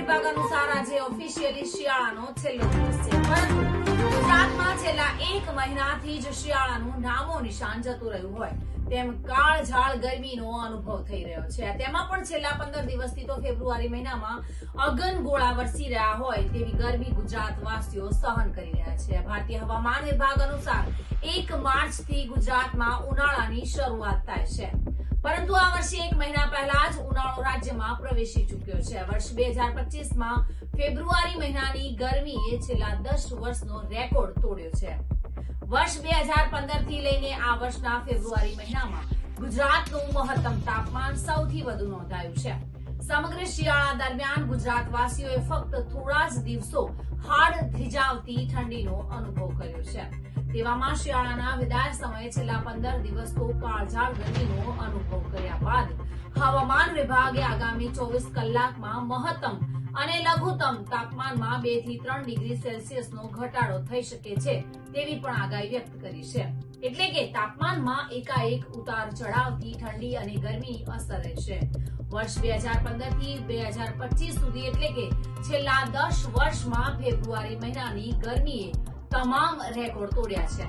વિભાગ અનુસાર આજે ઓફિશિયલી શિયાળાનો છેલ્લો દિવસ છે. એક મહિનાથી જ શિયાળાનું નામો નિશાન જતું રહ્યું હોય. તેમ કાળઝાળ ગરમીનો અનુભવ થઈ રહ્યો છે. તેમાં પણ છેલ્લા પંદર દિવસથી તો ફેબ્રુઆરી મહિનામાં અગન ગોળા વરસી રહ્યા હોય તેવી ગરમી ગુજરાતવાસીઓ સહન કરી રહ્યા છે. ભારતીય હવામાન વિભાગ અનુસાર એક માર્ચથી ગુજરાતમાં ઉનાળાની શરૂઆત થાય છે. પરંતુ આ વર્ષે એક મહિના પહેલા જ ઉનાળો રાજ્યમાં પ્રવેશી ચૂક્યો છે. વર્ષ બે હજાર પચીસમાં ફેબ્રુઆરી મહિનાની ગરમીએ છેલ્લા દસ વર્ષનો રેકોર્ડ તોડ્યો છે. વર્ષ બે હજાર પંદરથી લઈને આ વર્ષના ફેબ્રુઆરી મહિનામાં ગુજરાતનું મહત્તમ તાપમાન સૌથી વધુ નોંધાયું છે. સમગ્ર શિયાળા દરમિયાન ગુજરાતવાસીઓએ ફક્ત થોડા જ દિવસો હાડ ધીજાવતી ઠંડીનો અનુભવ કર્યો છે. તેવામાં શિયાળાના વિદાય સમયે છેલ્લા પંદર દિવસ તો કાળઝાળ ગરમીનો અનુભવ કર્યા બાદ હવામાન વિભાગે આગામી ચોવીસ કલાકમાં મહત્તમ અને લઘુત્તમ તાપમાનમાં બેથી ત્રણ ડિગ્રી સેલ્સિયસનો ઘટાડો થઈ શકે છે તેવી પણ આગાહી વ્યક્ત કરી છે. એટલે કે તાપમાનમાં એકાએક ઉતાર ચઢાવથી ઠંડી અને ગરમીની અસર રહેશે. વર્ષ બે હજાર પંદરથી બે હજાર પચીસ સુધી એટલે કે છેલ્લા દસ વર્ષમાં ફેબ્રુઆરી મહિનાની ગરમીએ તમામ રેકોર્ડ તોડ્યા છે.